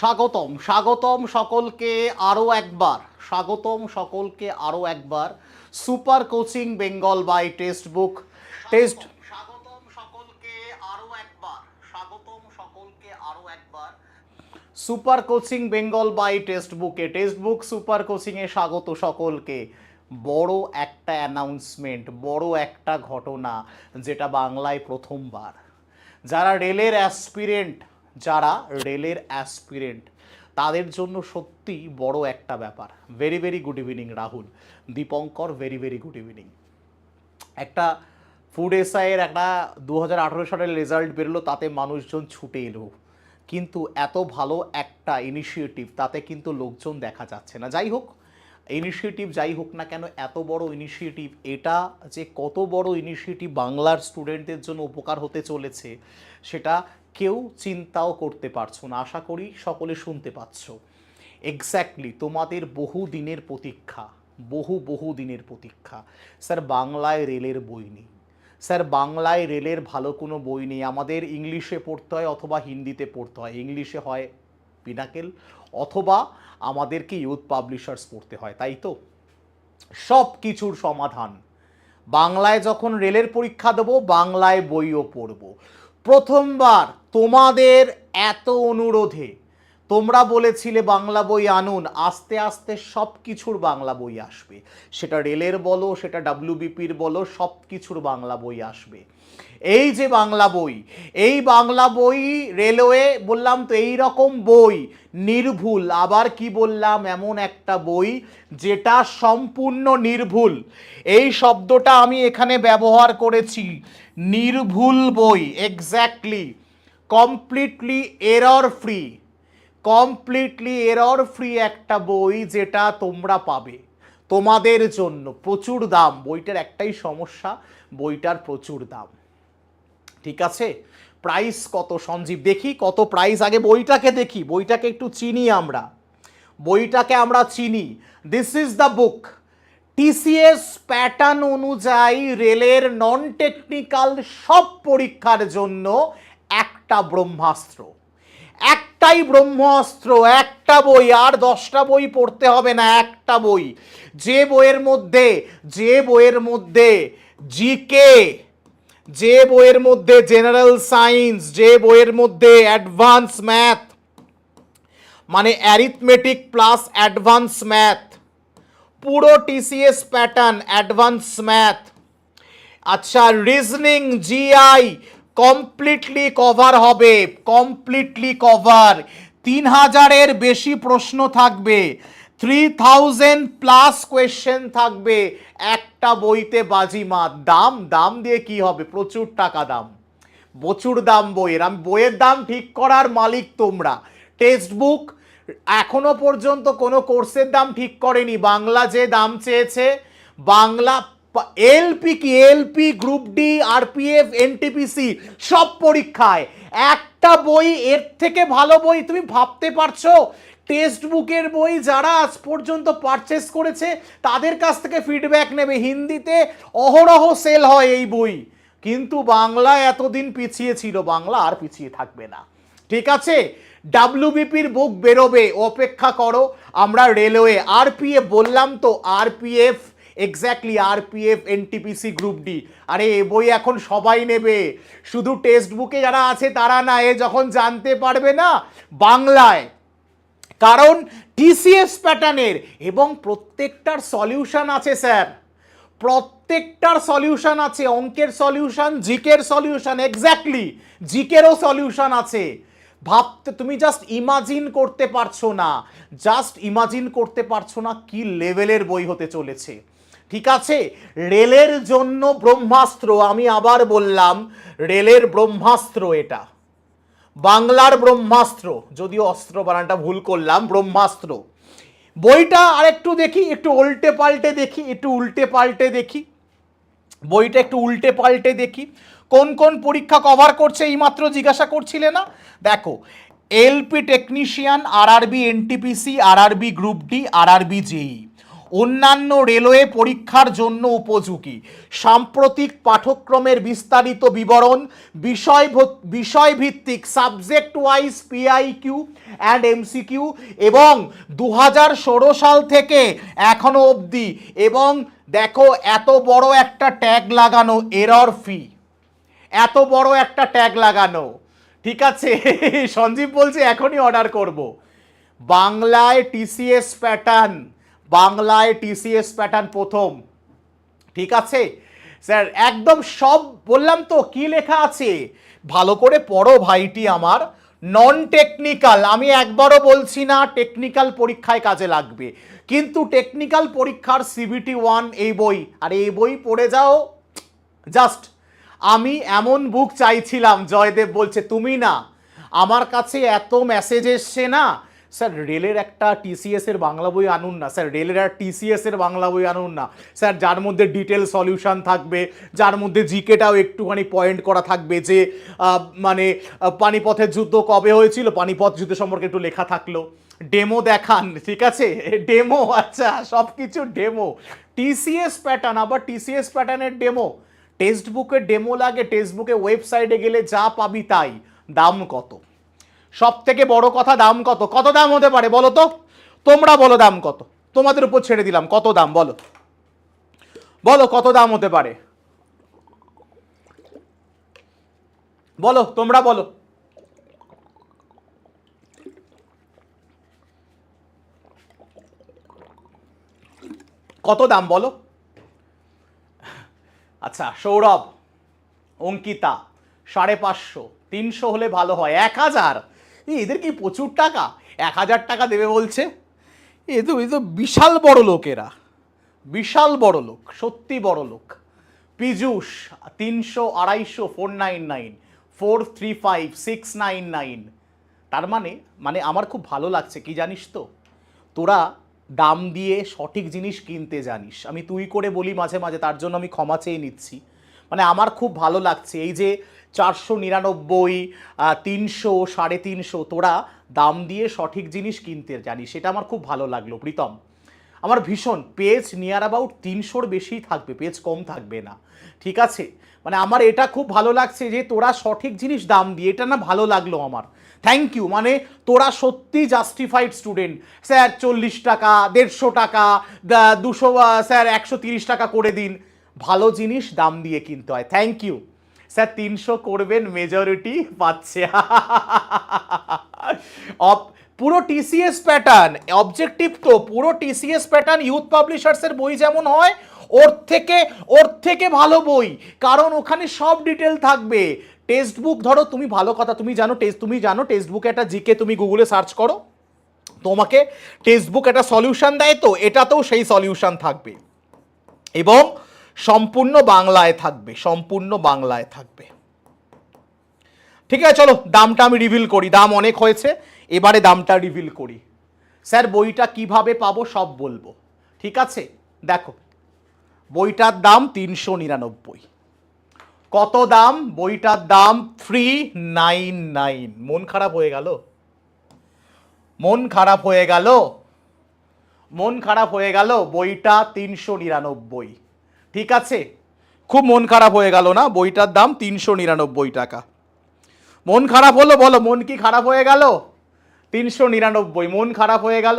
স্বাগতম স্বাগতম সকলকে আরও একবার স্বাগতম সকলকে আরও একবার। Super coaching Bengal by text book text স্বাগতম সকলকে আরও একবার স্বাগতম সকলকে আরও একবার। Super coaching Bengal by text বুকে টেক্সট বুক সুপার কোচিংয়ে স্বাগত সকলকে। বড় একটা অ্যানাউন্সমেন্ট বড় একটা ঘটনা যেটা বাংলায় প্রথমবার। যারা রেলের অ্যাসপিরেন্ট যারা রেলের অ্যাসপিরেন্ট, তাদের জন্য সত্যি বড় একটা ব্যাপার। Very very good evening Rahul. Dipankar very very good evening একটা ফুড এসআইয়ের একটা দু হাজার আঠেরো সালের রেজাল্ট বেরোলো, তাতে মানুষজন ছুটে এলো। কিন্তু এত ভালো একটা ইনিশিয়েটিভ তাতে কিন্তু লোকজন দেখা যাচ্ছে না। যাই হোক ইনিশিয়েটিভ যাই হোক না কেন, এত বড় ইনিশিয়েটিভ এটা যে কত বড় ইনিশিয়েটিভ বাংলার স্টুডেন্টদের জন্য উপকার হতে চলেছে, সেটা কেউ চিন্তাও করতে পারছ না। আশা করি সকলে শুনতে পাচ্ছ। এক্স্যাক্টলি তোমাদের বহু দিনের প্রতীক্ষা, বহু বহু দিনের প্রতীক্ষা। স্যার, বাংলায় রেলের বই নেই। স্যার, বাংলায় রেলের ভালো কোনো বই নেই। আমাদের ইংলিশে পড়তে হয় অথবা হিন্দিতে পড়তে হয়। ইংলিশে হয় পিনাকেল অথবা আমাদেরকে ইউথ পাবলিশার্স পড়তে হয়, তাই তো? সব কিছুর সমাধান। বাংলায় যখন রেলের পরীক্ষা দেবো, বাংলায় বইও পড়ব। প্রথমবার তোমাদের এত অনুরোধে। তোমরা বলেছিলে বাংলা বই আনুন, আস্তে আস্তে সব কিছুর বাংলা বই আসবে। সেটা রেলের বলো, সেটা ডাব্লিউবিপির বলো সব কিছুর বাংলা বই আসবে। এই যে বাংলা বই, এই বাংলা বই রেলওয়ে বললাম তো এই রকম বই, নির্ভুল। আবার কি বললাম? এমন একটা বই যেটা সম্পূর্ণ নির্ভুল। এই শব্দটা আমি এখানে ব্যবহার করেছি, নির্ভুল বই exactly completely error free completely error free একটা বই যেটা তোমরা পাবে তোমাদের জন্য। প্রচুর দাম। বইটার একটাই সমস্যা, বইটার প্রচুর দাম। ঠিক আছে? প্রাইস কত? সঞ্জীব, দেখি কত প্রাইস আগে বইটাকে দেখি, বইটাকে একটু চিনি আমরা। বইটাকে আমরা চিনি। This is the book TCS pattern অনুযায়ী রেলের নন টেকনিক্যাল সব পরীক্ষার জন্য একটা ব্রহ্মাস্ত্র। একটাই ব্রহ্মাস্ত্র, একটা বই, আর দশটা বই পড়তে হবে না, একটা বই। যে বইয়ের মধ্যে, যে বইয়ের মধ্যে জিকে যে বইয়ের মধ্যে জেনারেল সায়েন্স যে বইয়ের মধ্যে অ্যাডভান্স ম্যাথ মানে অ্যারিথমেটিক প্লাস অ্যাডভান্স ম্যাথ পুরো টিসিএস প্যাটার্ন অ্যাডভান্স ম্যাথ আচ্ছা রিজনিং জিআই কমপ্লিটলি কভার হবে কমপ্লিটলি কভার তিন হাজারের বেশি প্রশ্ন থাকবে থ্রি থাউজেন্ড প্লাস কোয়েশ্চেন থাকবে একটা বইতে বাজিমাত। দাম দাম দিয়ে কি হবে? প্রচুর টাকা দাম। প্রচুর দাম বইয়ের। আমি বইয়ের দাম ঠিক করার মালিক তোমরা। টেক্সট বুক এখনও পর্যন্ত কোনো কোর্সের দাম ঠিক করেনি। বাংলা যে দাম চেয়েছে, বাংলা এলপি কি? LP, group D, RPF, NTPC সব পরীক্ষায়। একটা বই এর থেকে ভালো বই তুমি ভাবতে পারছ? টেক্সট বুকের বই যারা আজ পর্যন্ত পারচেস করেছে, তাদের কাছ থেকে ফিডব্যাক নেবে। হিন্দিতে অহরহ সেল হয় এই বই। কিন্তু বাংলা এতদিন পিছিয়ে ছিল, বাংলা আর পিছিয়ে থাকবে না। ঠিক আছে? ডাব্লিউবিপির বুক বেরোবে, অপেক্ষা করো, আমরা রেলওয়ে আরপিএফ বললাম তো RPF exactly RPF NTPC group D আরে, এ বই এখন সবাই নেবে। শুধু টেক্সট বুকে যারা আছে, তারা না, এ যখন জানতে পারবে না, বাংলায় কারণ টিসিএস প্যাটার্নের এবং প্রত্যেকটার সলিউশন আছে, স্যার। প্রত্যেকটার সলিউশন আছে, অঙ্কের সলিউশন, জিকের সলিউশন এক্স্যাক্টলি জিকেরও সলিউশন আছে। ভাবতে, তুমি জাস্ট ইমাজিন করতে পারছ না। জাস্ট ইমাজিন করতে পারছ না কি লেভেলের বই হতে চলেছে। ঠিক আছে? রেলের জন্য ব্রহ্মাস্ত্র, আমি আবার বললাম, রেলের ব্রহ্মাস্ত্র এটা। বাংলার ব্রহ্মাস্ত্র, যদিও অস্ত্র বানানটা ভুল করলাম, ব্রহ্মাস্ত্র। বইটা আর একটু দেখি, একটু উল্টে পাল্টে দেখি, একটু উল্টে পাল্টে দেখি। বইটা একটু উল্টে পাল্টে দেখি। কোন কোন পরীক্ষা কভার করছে এইমাত্র জিজ্ঞাসা করছিলে না? দেখো, LP technician RRB NTPC RRB group D RRB JE অন্যান্য রেলওয়ে পরীক্ষার জন্য উপযোগী। সাম্প্রতিক পাঠ্যক্রমের বিস্তারিত বিবরণ বিষয় বিষয়ভিত্তিক subject wise PIQ and MCQ এবং দু হাজার ষোলো সাল থেকে এখনও অবধি এবং দেখো এত বড় একটা ট্যাগ লাগানো এরর ফি এত বড় একটা ট্যাগ লাগানো। ঠিক আছে? সঞ্জীব বলছে এখনই অর্ডার করব। বাংলায় টিসিএস প্যাটার্ন বাংলায় টিসিএস প্যাটার্ন প্রথম। ঠিক আছে? স্যার, একদম সব বললাম তো, কি লেখা আছে? ভালো করে পড়ো ভাইটি আমার। নন টেকনিক্যাল আমি একবারও বলছি না টেকনিক্যাল পরীক্ষায় কাজে লাগবে। কিন্তু টেকনিক্যাল পরীক্ষার সিবিটি ওয়ান এই বই, আর এই বই পড়ে যাও। জাস্ট, আমি এমন বুক চাইছিলাম, জয়দেব বলছে, তুমি না, আমার কাছে এত মেসেজ এসছে না স্যার, রেলের একটা টিসিএস এর বাংলা বই আনুন না। স্যার, রেলের আর টিসিএস এর বাংলা বই আনুন না। স্যার, যার মধ্যে ডিটেল সলিউশন থাকবে, যার মধ্যে জিকেটাও একটুখানি পয়েন্ট করা থাকবে যে মানে পানিপথের যুদ্ধ কবে হয়েছিল? পানিপথ যুদ্ধ সম্পর্কে একটু লেখা থাকল। ডেমো দেখান, ঠিক আছে? ডেমো আচ্ছা সব কিছু ডেমো টিসিএস প্যাটার্ন আবার টিসিএস প্যাটার্নের ডেমো টেক্সট বুকের ডেমো লাগে টেক্সট বুকে ওয়েবসাইটে গেলে যা পাবি তাই। দাম কত? সব থেকে বড় কথা দাম কত? কত দাম হতে পারে বলো তো? তোমরা বলো দাম কত? তোমাদের উপর ছেড়ে দিলাম। কত দাম বলো? বলো কত দাম হতে পারে? বলো, তোমরা বলো। কত দাম বলো? আচ্ছা সৌরভ, অঙ্কিতা, সাড়ে পাঁচশো, তিনশো হলে ভালো হয়। এক হাজার? এদের কি প্রচুর টাকা? এক হাজার টাকা দেবে বলছে। এ, তো এ, তো বিশাল বড় লোক এরা। বিশাল বড় লোক, সত্যি বড় লোক। পীযূষ, তিনশো আড়াইশো four nine nine four three five six nine nine তার মানে মানে আমার খুব ভালো লাগছে, কি জানিস তো? তোরা দাম দিয়ে সঠিক জিনিস কিনতে জানিস। আমি তুই করে বলি মাঝে মাঝে, তার জন্য আমি ক্ষমা চেয়ে নিচ্ছি। মানে আমার খুব ভালো লাগছে, এই যে চারশো নিরানব্বই তিনশো, সাড়ে তিনশো। তোরা দাম দিয়ে সঠিক জিনিস কিনতে জানিস সেটা আমার খুব ভালো লাগল, প্রীতম। আমার ভীষণ, পেজ নিয়ার অ্যাবাউট তিনশোর বেশিই থাকবে, পেজ কম থাকবে না, ঠিক আছে? মানে আমার এটা খুব ভালো লাগছে যে তোরা সঠিক জিনিস দাম দিয়ে, এটা না ভালো লাগল আমার। থ্যাংক ইউ মানে তোরা সত্যি জাস্টিফাইড স্টুডেন্ট স্যার, চল্লিশ টাকা, দেড়শো টাকা দুশো স্যার, একশো তিরিশ টাকা করে দিন। ভালো জিনিস দাম দিয়ে কিনতে হয়। থ্যাংক ইউ স্যার, তিনশো করবেন মেজরিটি পাচ্ছে। পুরো টিসিএস প্যাটার্ন অবজেক্টিভ তো, পুরো টিসিএস প্যাটার্ন ইউথ পাবলিশার্সের বই যেমন হয়, ওর থেকে ওর থেকে ভালো বই। কারণ ওখানে সব ডিটেল থাকবে। টেক্সট বুক ধরো তুমি ভালো কথা, তুমি জানো টেস্ট তুমি জানো টেক্সট বুকে একটা জিকে তুমি গুগলে সার্চ করো। তোমাকে টেক্সট বুক একটা সলিউশন দেয় তো, এটাতেও সেই সলিউশন থাকবে। এবং সম্পূর্ণ বাংলায় থাকবে, সম্পূর্ণ বাংলায় থাকবে। ঠিক আছে, চলো, দামটা আমি রিভিল করি। দাম অনেক হয়েছে, এবারে দামটা রিভিল করি। স্যার, বইটা কীভাবে পাবো সব বলব। ঠিক আছে? দেখো, বইটার দাম তিনশো নিরানব্বই। কত দাম? বইটার দাম থ্রি নাইন নাইন মন খারাপ হয়ে গেল? মন খারাপ হয়ে গেল? মন খারাপ হয়ে গেল? বইটা তিনশো নিরানব্বই। ঠিক আছে? খুব মন খারাপ হয়ে গেল না? বইটার দাম তিনশো নিরানব্বই টাকা। মন খারাপ হলো বলো, মন কি খারাপ হয়ে গেল? তিনশো নিরানব্বই, মন খারাপ হয়ে গেল?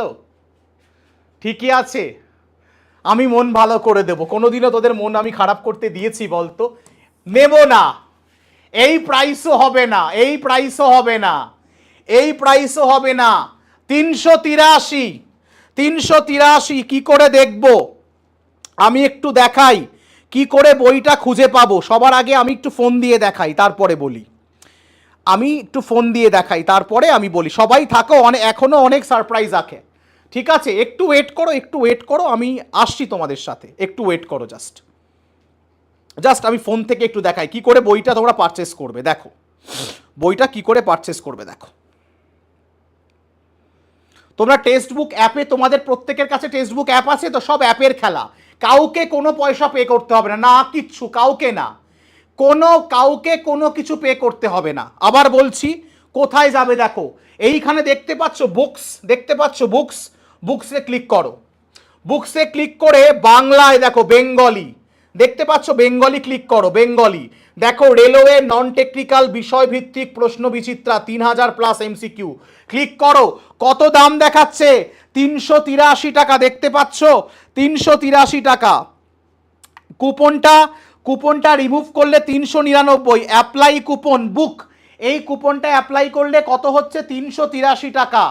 ঠিকই আছে। আমি মন ভালো করে দেবো। কোনোদিনও তোদের মন আমি খারাপ করতে দিয়েছি বলতো? নেব না। এই প্রাইসও হবে না, এই প্রাইসও হবে না, এই প্রাইসও হবে না। তিনশো তিরাশি তিনশো তিরাশি, কী করে দেখব? আমি একটু দেখাই, কি করে বইটা খুঁজে পাবো? সবার আগে আমি একটু ফোন দিয়ে দেখাই, তারপরে বলি। আমি একটু ফোন দিয়ে দেখাই, তারপরে আমি বলি। সবাই থাকো অনেক এখনও অনেক সারপ্রাইজ আছে। ঠিক আছে? একটু ওয়েট করো, একটু ওয়েট করো, আমি আসছি তোমাদের সাথে। একটু ওয়েট করো জাস্ট জাস্ট আমি ফোন থেকে একটু দেখাই, কি করে বইটা তোমরা পারচেস করবে? দেখো। বইটা কি করে পারচেস করবে? দেখো। তোমরা টেক্সট বুক অ্যাপে তোমাদের প্রত্যেকের কাছে টেক্সট বুক অ্যাপ আছে, তো সব অ্যাপের খেলা। কাউকে কোনো পয়সা পে করতে হবে না। না, কিচ্ছু, কাউকে না। কোনো, কাউকে কোনো কিছু পে করতে হবে না। আবার বলছি, কোথায় যাবে দেখো? এইখানে দেখতে পাচ্ছ বুকস দেখতে পাচ্ছ বুকস বুকসে ক্লিক করো। বুকসে ক্লিক করে বাংলায় দেখো বেঙ্গলি দেখতে পাচ্ছ বেঙ্গলি ক্লিক করো বেঙ্গলি দেখো রেলওয়ে নন টেকনিক্যাল বিষয়ভিত্তিক প্রশ্ন বিচিত্রা, তিন হাজার প্লাস এমসিকিউ ক্লিক করো কত দাম দেখাচ্ছে? তিনশো তিরাশি টাকা দেখতে পাচ্ছ। তিনশো তিরাশি টাকা। কুপনটা কুপনটা রিমুভ করলে তিনশো নিরানব্বই। Apply coupon, book. এই কুপনটা অ্যাপ্লাই করলে কত হচ্ছে? তিনশো তিরাশি টাকা।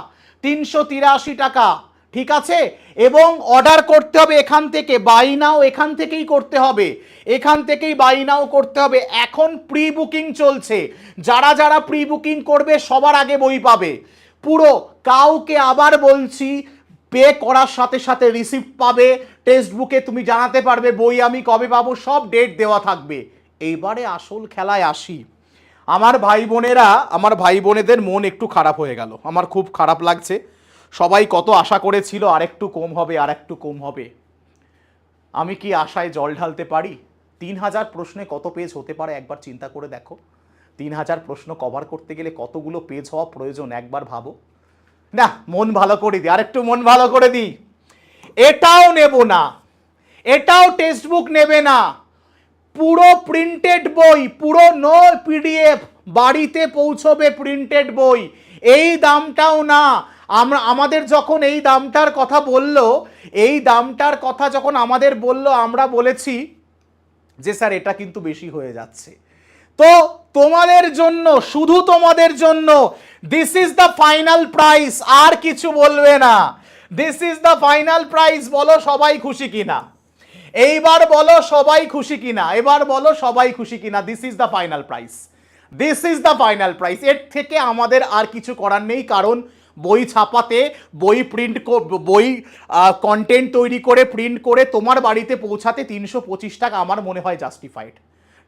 তিনশো তিরাশি টাকা। ঠিক আছে? এবং অর্ডার করতে হবে এখান থেকে। বাই নাও এখান থেকেই করতে হবে। এখান থেকেই বাই নাও করতে হবে। এখন প্রি বুকিং চলছে। যারা যারা প্রি বুকিং করবে সবার আগে বই পাবে। পুরো কাউকে আবার বলছি, পে করার সাথে সাথে রিসিপ্ট পাবে টেক্সট বুকে তুমি জানাতে পারবে, বই আমি কবে পাবো, সব ডেট দেওয়া থাকবে। এইবারে আসল খেলায় আসি। আমার ভাই বোনেরা, আমার ভাই বোনেদের মন একটু খারাপ হয়ে গেল। আমার খুব খারাপ লাগছে। সবাই কত আশা করেছিল, আরেকটু কম হবে আর একটু কম হবে। আমি কি আশায় জল ঢালতে পারি? তিন হাজার প্রশ্নে কত পেজ হতে পারে, একবার চিন্তা করে দেখো। তিন হাজার প্রশ্ন কভার করতে গেলে কতগুলো পেজ হওয়া প্রয়োজন, একবার ভাবো। না, মন ভালো করে দিই আরেকটু মন ভালো করে দিই এটাও নেব না, এটাও টেক্সট বুক নেবে না। পুরো প্রিন্টেড বই, পুরো নো পিডিএফ বাড়িতে পৌঁছবে প্রিন্টেড বই। এই দামটাও না। আমরা, আমাদের যখন এই দামটার কথা বলল, এই দামটার কথা যখন আমাদের বলল, আমরা বলেছি যে, স্যার, এটা কিন্তু বেশি হয়ে যাচ্ছে। তো তোমাদের জন্য, শুধু তোমাদের জন্য this is the final price আর কিছু বলবে না। This is the final price বলো সবাই খুশি কিনা। এইবার বলো সবাই খুশি কিনা। এবার বলো সবাই খুশি কিনা। This is the final price this is the final price এর থেকে আমাদের আর কিছু করার নেই, কারণ বই ছাপাতে, বই প্রিন্ট বই কন্টেন্ট তৈরি করে প্রিন্ট করে তোমার বাড়িতে পৌঁছাতে তিনশো পঁচিশ টাকা আমার মনে হয় জাস্টিফাইড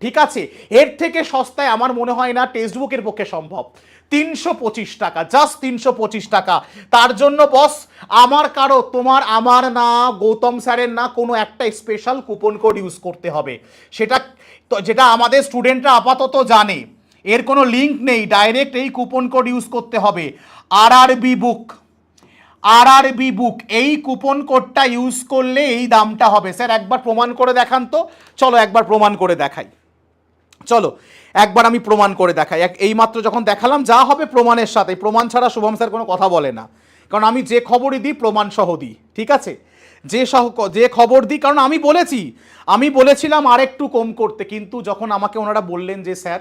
ঠিক আছে, এর থেকে সস্তায় আমার মনে হয় না টেক্সট বুকের পক্ষে সম্ভব। তিনশো পঁচিশ টাকা জাস্ট তিনশো পঁচিশ টাকা। তার জন্য বস আমার কারও, তোমার, আমার না, গৌতম স্যারের না কোনো একটা স্পেশাল কুপন কোড ইউজ করতে হবে। সেটা যেটা আমাদের স্টুডেন্টরা আপাতত জানে। এর কোনো লিঙ্ক নেই ডাইরেক্ট এই কুপন কোড ইউজ করতে হবে। আর আর বি বুক আর আর বি বুক এই কুপন কোডটা ইউজ করলে এই দামটা হবে। স্যার, একবার প্রমাণ করে দেখান তো। চলো একবার প্রমাণ করে দেখাই। চলো, একবার আমি প্রমাণ করে দেখাই। এক, এইমাত্র যখন দেখালাম, যা হবে প্রমাণের সাথে। প্রমাণ ছাড়া শুভম স্যার কোনো কথা বলে না। কারণ আমি যে খবরই দিই, প্রমাণ সহ দিই, ঠিক আছে? যে সহ, যে খবর দিই, কারণ আমি বলেছি। আমি বলেছিলাম আরেকটু কম করতে, কিন্তু যখন আমাকে ওনারা বললেন যে, স্যার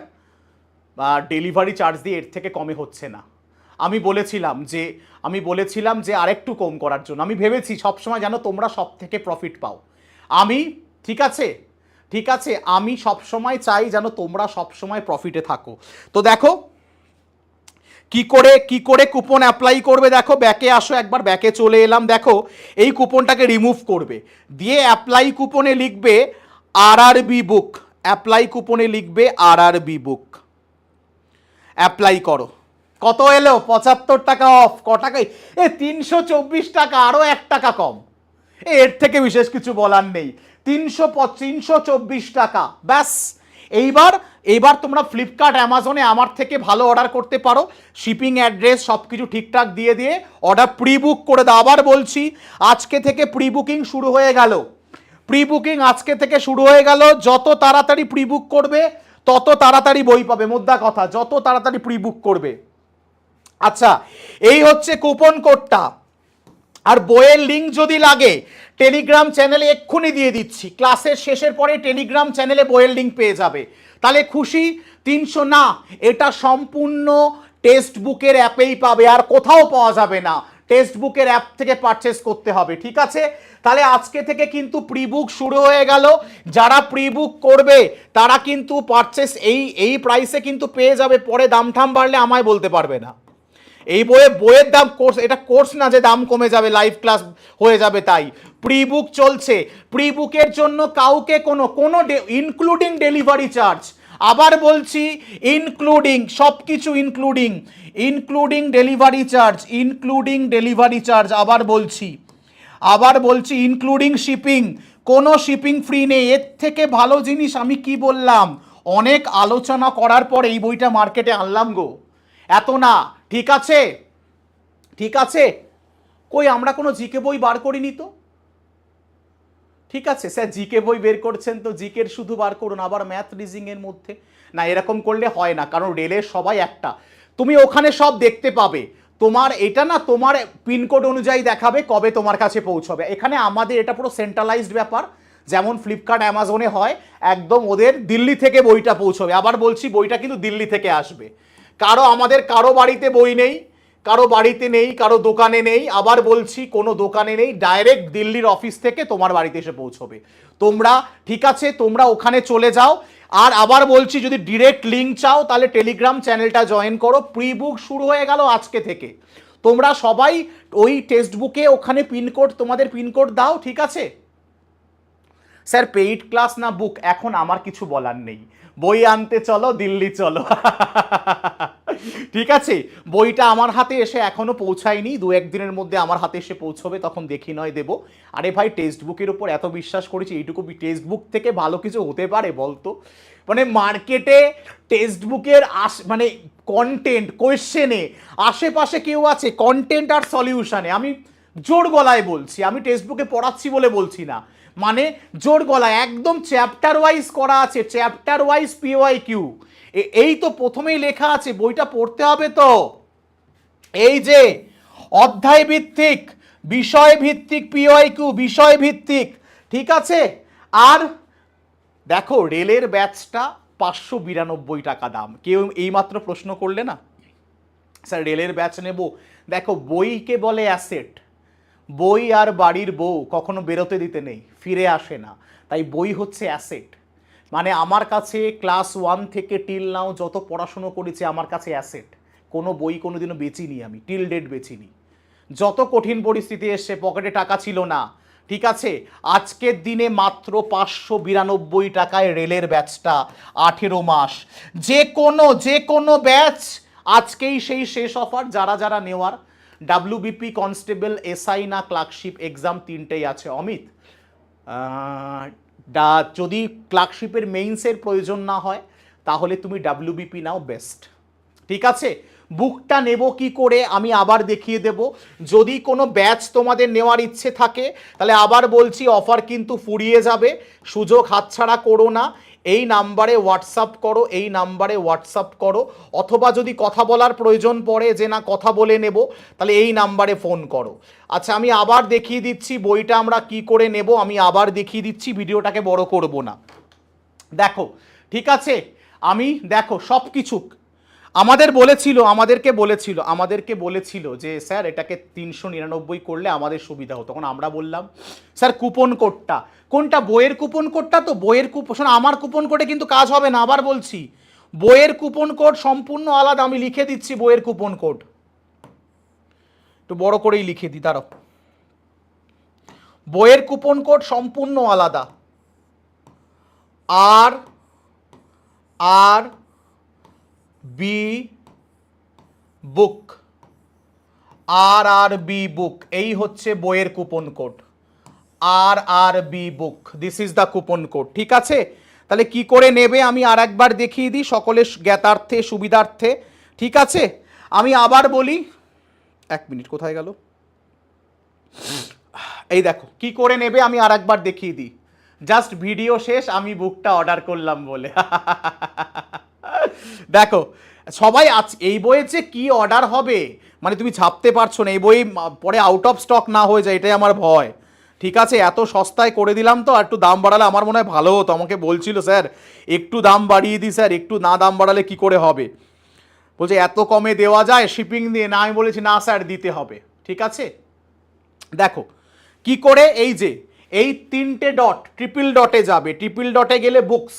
বা ডেলিভারি চার্জ দিয়ে এর থেকে কমে হচ্ছে না। আমি বলেছিলাম যে, আমি বলেছিলাম যে, আরেকটু কম করার জন্য। আমি ভেবেছি সবসময় যেন তোমরা সব থেকে প্রফিট পাও। আমি, ঠিক আছে? ঠিক আছে, আমি সবসময় চাই যেন তোমরা সবসময় প্রফিটে থাকো। তো দেখো, কি করে কি করে কুপন অ্যাপ্লাই করবে দেখো ব্যাকে আসো একবার ব্যাকে চলে এলাম। দেখো, এই কুপনটাকে রিমুভ করবে। দিয়ে অ্যাপ্লাই কুপনে লিখবে আর আর বি বুক অ্যাপ্লাই কুপনে লিখবে আর আর বি বুক অ্যাপ্লাই করো। কত এলো? পঁচাত্তর টাকা অফ ক টাকায় এ, তিনশো চব্বিশ টাকা আরও এক টাকা কম। এর থেকে বিশেষ কিছু বলার নেই। তিনশো তিনশো চব্বিশ টাকা। ব্যাস। এইবার এইবার তোমরা ফ্লিপকার্ট অ্যামাজনে আমার থেকে ভালো অর্ডার করতে পারো। শিপিং অ্যাড্রেস সব কিছু ঠিকঠাক দিয়ে দিয়ে অর্ডার প্রি বুক করে দাও। আবার বলছি, আজকে থেকে প্রি বুকিং শুরু হয়ে গেল। প্রি বুকিং আজকে থেকে শুরু হয়ে গেল। যত তাড়াতাড়ি প্রি বুক করবে, তত তাড়াতাড়ি বই পাবে। মোদ্দা কথা, যত তাড়াতাড়ি প্রি বুক করবে। আচ্ছা এই হচ্ছে কুপন কোডটা আর বইয়ের লিঙ্ক যদি লাগে টেলিগ্রাম চ্যানেলে এক্ষুনি দিয়ে দিচ্ছি। ক্লাসের শেষের পরে টেলিগ্রাম চ্যানেলে বইয়ের লিঙ্ক পেয়ে যাবে। তাহলে খুশি? তিনশো না, এটা সম্পূর্ণ টেক্সট বুকের অ্যাপেই পাবে, আর কোথাও পাওয়া যাবে না। টেক্সট বুকের অ্যাপ থেকে পারচেস করতে হবে, ঠিক আছে? তাহলে আজকে থেকে কিন্তু প্রি বুক শুরু হয়ে গেল। যারা প্রি বুক করবে, তারা কিন্তু পারচেস এই এই প্রাইসে কিন্তু পেয়ে যাবে, পরে দাম ঠাম বাড়লে আমায় বলতে পারবে না। এই বইয়ে, বইয়ের দাম কোর্স এটা কোর্স না যে দাম কমে যাবে লাইভ ক্লাস হয়ে যাবে তাই। প্রি বুক চলছে। প্রি বুকের জন্য কাউকে কোনো কোনো ইনক্লুডিং ডেলিভারি চার্জ আবার বলছি ইনক্লুডিং সব কিছু including including delivery charge including delivery charge আবার বলছি। আবার বলছি ইনক্লুডিং শিপিং কোনো শিপিং ফ্রি নেই। এর থেকে ভালো জিনিস আমি কি বললাম? অনেক আলোচনা করার পর এই বইটা মার্কেটে আনলাম গো। এত না। ঠিক আছে? ঠিক আছে? কই, আমরা কোনো জিকে বই বার করিনি তো? ঠিক আছে, স্যার, জিকে বই বের করছেন তো, জিকের শুধু বার করুন, আবার ম্যাথ রিজিং এর মধ্যে। না, এরকম করলে হয় না, কারণ রেলের সবাই একটা। তুমি ওখানে সব দেখতে পাবে। তোমার এটা না, তোমার পিনকোড অনুযায়ী দেখাবে কবে তোমার কাছে পৌঁছবে। এখানে আমাদের এটা পুরো সেন্ট্রালাইজড ব্যাপার, যেমন ফ্লিপকার্ট অ্যামাজনে হয়, একদম ওদের দিল্লি থেকে বইটা পৌঁছবে। আবার বলছি, বইটা কিন্তু দিল্লি থেকে আসবে। কারও আমাদের কারও বাড়িতে বই নেই, কারও বাড়িতে নেই, কারও দোকানে নেই, আবার বলছি কোনো দোকানে নেই, ডাইরেক্ট দিল্লির অফিস থেকে তোমার বাড়িতে এসে পৌঁছবে। তোমরা, ঠিক আছে, তোমরা ওখানে চলে যাও, আর আবার বলছি যদি ডিরেক্ট লিঙ্ক চাও, তাহলে টেলিগ্রাম চ্যানেলটা জয়েন করো। প্রি বুক শুরু হয়ে গেল আজকে থেকে। তোমরা সবাই ওই টেক্সট বুকে ওখানে পিনকোড তোমাদের পিনকোড দাও, ঠিক আছে? স্যার পেইড ক্লাস না বুক এখন আমার কিছু বলার নেই। বই আনতে চলো, দিল্লি চলো। ঠিক আছে? বইটা আমার হাতে এসে এখনও পৌঁছায়নি। দু একদিনের মধ্যে আমার হাতে এসে পৌঁছবে, তখন দেখি নয় দেবো। আরে ভাই টেক্সট বুকের উপর এত বিশ্বাস করেছি, এইটুকু টেক্সট বুক থেকে ভালো কিছু হতে পারে বলতো? মানে মার্কেটে টেক্সট বুকের আস মানে কন্টেন্ট কোয়েশ্চেনে আশেপাশে কেউ আছে কন্টেন্ট আর সলিউশনে আমি জোর গলায় বলছি, আমি টেক্সট বুকে পড়াচ্ছি বলে বলছি না। মানে জোর গলায়, একদম চ্যাপ্টার ওয়াইজ করা আছে চ্যাপ্টার ওয়াইজ পিওয়াই কিউ এই তো প্রথমেই লেখা আছে, বইটা পড়তে হবে তো। এই যে, অধ্যায় ভিত্তিক, বিষয় ভিত্তিক পিওয়াই কিউ বিষয় ভিত্তিক, ঠিক আছে? আর দেখো, রেলের ব্যাচটা পাঁচশো বিরানব্বই টাকা দাম। কেউ এইমাত্র প্রশ্ন করলে না? স্যার, রেলের ব্যাচ নেব। দেখো, বইকে বলে অ্যাসেট। বই আর বাড়ির বউ কখনো বেরোতে দিতে নেই, ফিরে আসে না। তাই বই হচ্ছে অ্যাসেট। মানে আমার কাছে ক্লাস ওয়ান থেকে টিল নাও যত পড়াশুনো করেছি, আমার কাছে অ্যাসেট কোনো বই কোনোদিনও বেচিনি আমি টিল ডেট বেচিনি। যত কঠিন পরিস্থিতি এসছে, পকেটে টাকা ছিল না। ঠিক আছে? আজকের দিনে মাত্র পাঁচশো বিরানব্বই টাকায় রেলের ব্যাচটা আঠেরো মাস। যে কোনো যে কোনো ব্যাচ আজকেই সেই শেষ অফার যারা যারা নেওয়ার। ডাব্লিউবিপি কনস্টেবল এসআই না ক্লার্কশিপ এক্সাম তিনটেই আছে। অমিত যদি ক্লার্কশিপের মেইনসের প্রয়োজন না হয়, তাহলে তুমি ডাব্লিউবিপি নাও বেস্ট। ঠিক আছে? বুকটা নেব কি করে, আমি আবার দেখিয়ে দেব। যদি কোনো ব্যাচ তোমাদের নেওয়ার ইচ্ছে থাকে, তাহলে আবার বলছি, অফার কিন্তু ফুরিয়ে যাবে। সুযোগ হাতছাড়া করো না। এই নাম্বারে হোয়াটসঅ্যাপ করো, এই নাম্বারে হোয়াটসঅ্যাপ করো, অথবা যদি কথা বলার প্রয়োজন পড়ে যে না কথা বলে নেব, তাহলে এই নাম্বারে ফোন করো। আচ্ছা আমি আবার দেখিয়ে দিচ্ছি বইটা আমরা কি করে নেব, আমি আবার দেখিয়ে দিচ্ছি, ভিডিওটাকে বড় করব না। দেখো, ঠিক আছে? আমি, দেখো সব কিছু আমাদের বলেছিল, আমাদেরকে বলেছিল আমাদেরকে বলেছিল যে, স্যার, এটাকে তিনশো নিরানব্বই করলে আমাদের সুবিধা হতো। তখন আমরা বললাম, স্যার, কুপন কোডটা। কোনটা, বইয়ের কুপন কোডটা? তো বইয়ের কুপন আমার কুপন কোডে কিন্তু কাজ হবে না, আবার বলছি। বইয়ের কুপন কোড সম্পূর্ণ আলাদা, আমি লিখে দিচ্ছি বইয়ের কুপন কোড। একটু বড় করেই লিখে দিই, দাঁড়াও। বইয়ের কুপন কোড সম্পূর্ণ আলাদা। আর আর বি বুক আর আর বি বুক এই হচ্ছে বইয়ের coupon code R R B book this is the coupon code ঠিক আছে? তাহলে কি করে নেবে আমি আর একবার দেখিয়ে দিই সকলের জ্ঞাতার্থে, সুবিধার্থে। ঠিক আছে? আমি আবার বলি, এক মিনিট কোথায় গেল? এই দেখো, কি করে নেবে আমি আর একবার দেখিয়ে দিই। জাস্ট ভিডিও শেষ, আমি বুকটা অর্ডার করলাম বলে। দেখো, সবাই আজ এই বইয়ের যে কি অর্ডার হবে মানে তুমি ছাপতে পারছ না, এই বই পরে আউট অফ স্টক না হয়ে যায়, এটাই আমার ভয়। ঠিক আছে, এত সস্তায় করে দিলাম তো, আর একটু দাম বাড়ালে আমার মনে হয় ভালো হতো। আমাকে বলছিল, স্যার, একটু দাম বাড়িয়ে দিই স্যার, একটু না দাম বাড়ালে কি করে হবে? বলছে, এত কমে দেওয়া যায় শিপিং দিয়ে না, আমি বলেছি, না, স্যার, দিতে হবে। ঠিক আছে? দেখো, কি করে? এই যে, এই তিনটে ডট ট্রিপল ডটে যাবে। ট্রিপল ডটে গেলে বুকস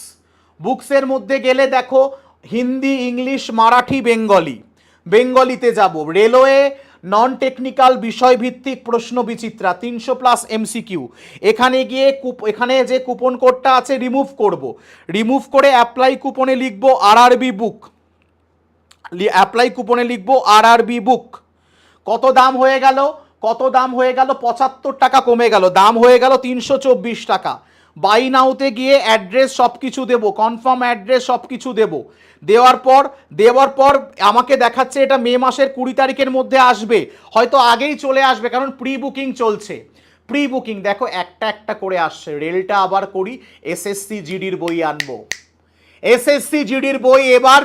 বুকসের মধ্যে গেলে দেখো হিন্দি, ইংলিশ, মারাঠি, বেঙ্গলি। বেঙ্গলিতে যাব। রেলওয়ে নন টেকনিক্যাল বিষয়ভিত্তিক প্রশ্ন বিচিত্রা, তিনশো প্লাস এমসিকিউ এখানে গিয়ে কুপ, এখানে যে কুপন কোডটা আছে, রিমুভ করব। রিমুভ করে অ্যাপ্লাই কুপনে লিখব আরআরবি বুক অ্যাপ্লাই কুপনে লিখব আরআরবি বুক কত দাম হয়ে গেল? কত দাম হয়ে গেল? পঁচাত্তর টাকা কমে গেল। দাম হয়ে গেল তিনশো চব্বিশ টাকা। বাই নাওতে গিয়ে অ্যাড্রেস সব কিছু দেবো কনফার্ম অ্যাড্রেস সব কিছু দেবো। দেওয়ার পর দেওয়ার পর আমাকে দেখাচ্ছে এটা মে মাসের কুড়ি তারিখের মধ্যে আসবে। হয়তো আগেই চলে আসবে, কারণ প্রি বুকিং চলছে। প্রি বুকিং দেখো, একটা একটা করে আসছে। রেলটা আবার করি এসএসসি জিডির বই আনব। এসএসসি জিডির বই এবার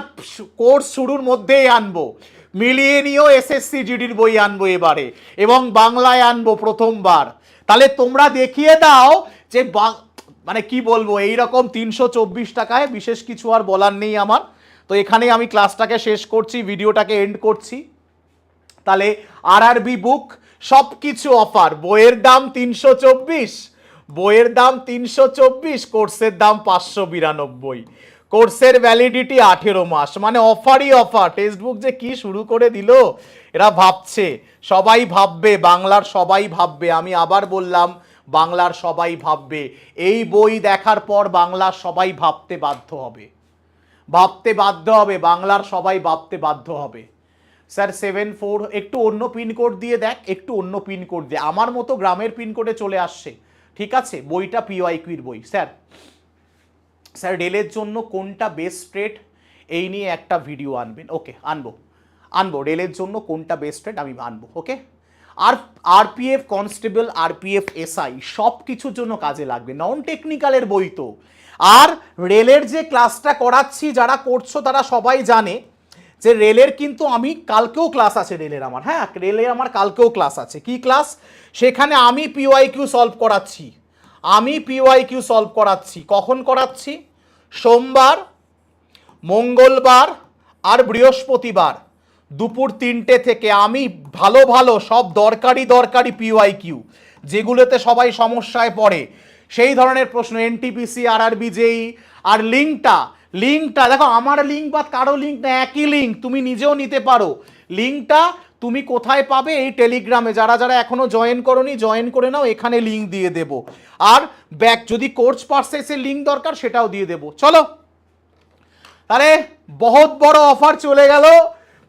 কোর্স শুরুর মধ্যেই আনব। মিলিয়ে নিয়েও এসএসসি জিডির বই আনব এবারে। এবং বাংলায় আনব প্রথমবার। তাহলে তোমরা দেখিয়ে দাও যে মানে কি বলব এই রকম তিনশো চব্বিশ টাকায় বিশেষ কিছু আর বলার নেই আমার। তো এখানেই আমি ক্লাসটাকে শেষ করছি, ভিডিওটাকে এন্ড করছি। তাহলে আর বুক সব কিছু অফার বইয়ের দাম তিনশো চব্বিশ, বইয়ের দাম তিনশো চব্বিশ, কোর্সের দাম পাঁচশো বিরানব্বই। কোর্সের ভ্যালিডিটি আঠেরো মাস মানে অফারই অফার টেক্সট বুক যে কি শুরু করে দিল, এরা ভাবছে। সবাই ভাববে, বাংলার সবাই ভাববে। আমি আবার বললাম বাংলার সবাই ভাববে। এই বই দেখার পর বাংলার সবাই ভাবতে বাধ্য হবে। ভাবতে বাধ্য হবে, বাংলার সবাই ভাবতে বাধ্য হবে। স্যার সেভেন ফোর একটু অন্য পিনকোড দিয়ে দেখ, একটু অন্য পিনকোড দিয়ে। আমার মতো গ্রামের পিনকোডে চলে আসছে। ঠিক আছে? বইটা পিওয়াইকিউর বই। স্যার স্যার রেলের জন্য কোনটা বেস্ট রেট এই নিয়ে একটা ভিডিও আনবেন। ওকে আনব। আনব। রেলের জন্য কোনটা বেস্ট রেট আমি আনব। ওকে আর আরপিএফ, কনস্টেবল, আরপিএফ, এসআই সব কিছুর জন্য কাজে লাগবে। নন টেকনিক্যালের বই তো। আর রেলের যে ক্লাসটা করাচ্ছি, যারা করছ তারা সবাই জানে যে রেলের কিন্তু আমি কালকেও ক্লাস আছে রেলের আমার। হ্যাঁ রেলের আমার কালকেও ক্লাস আছে। কি ক্লাস? সেখানে আমি পিওয়াই কিউ সলভ করাচ্ছি। আমি পিওয়াই কিউ সলভ করাচ্ছি। কখন করাচ্ছি? সোমবার, মঙ্গলবার আর বৃহস্পতিবার। দুপুর তিনটে থেকে আমি ভালো ভালো সব দরকারি দরকারি পিওয়াই কিউ যেগুলোতে সবাই সমস্যায় পড়ে। সেই ধরনের প্রশ্ন এনটিপিসি আর আর বিজেই আর লিঙ্কটা লিঙ্কটা দেখো আমার লিঙ্ক বা কারও লিঙ্ক না, একই লিঙ্ক তুমি নিজেও নিতে পারো। লিঙ্কটা তুমি কোথায় পাবে এই টেলিগ্রামে যারা যারা এখনও জয়েন করনি জয়েন করে নাও, এখানে লিঙ্ক দিয়ে দেব। আর ব্যাক যদি কোর্স পার্সেসের লিঙ্ক দরকার, সেটাও দিয়ে দেবো। চলো। তাহলে, বহুত বড় অফার চলে গেল।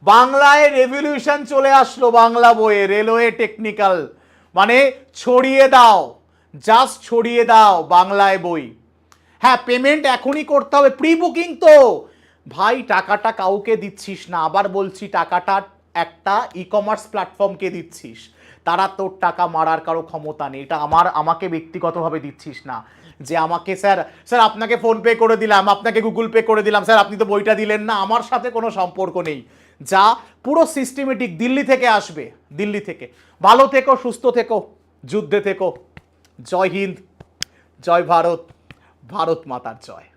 বাংলায় রেভলিউশন চলে আসলো বাংলা বইয়ে রেলওয়ে টেকনিক্যাল মানে ছড়িয়ে দাও জাস্ট ছড়িয়ে দাও বাংলায় বই। হ্যাঁ পেমেন্ট এখনই করতে হবে প্রি বুকিং তো। ভাই, টাকাটা কাউকে দিচ্ছিস না, আবার বলছি টাকাটা একটা ই কমার্স প্ল্যাটফর্মকে দিচ্ছিস। তারা তোর টাকা মারার কারও ক্ষমতা নেই, এটা আমার, আমাকে ব্যক্তিগতভাবে দিচ্ছিস না। যে আমাকে, স্যার স্যার, আপনাকে ফোন পে করে দিলাম, আপনাকে গুগল পে করে দিলাম, স্যার, আপনি তো বইটা দিলেন না, আমার সাথে কোনো সম্পর্ক নেই। যা পুরো সিস্টেমেটিক দিল্লি থেকে আসবে, দিল্লি থেকে। ভালো থেকো, সুস্থ থেকো, যুদ্ধে থেকো। জয় হিন্দ, জয় ভারত ভারত মাতার জয়।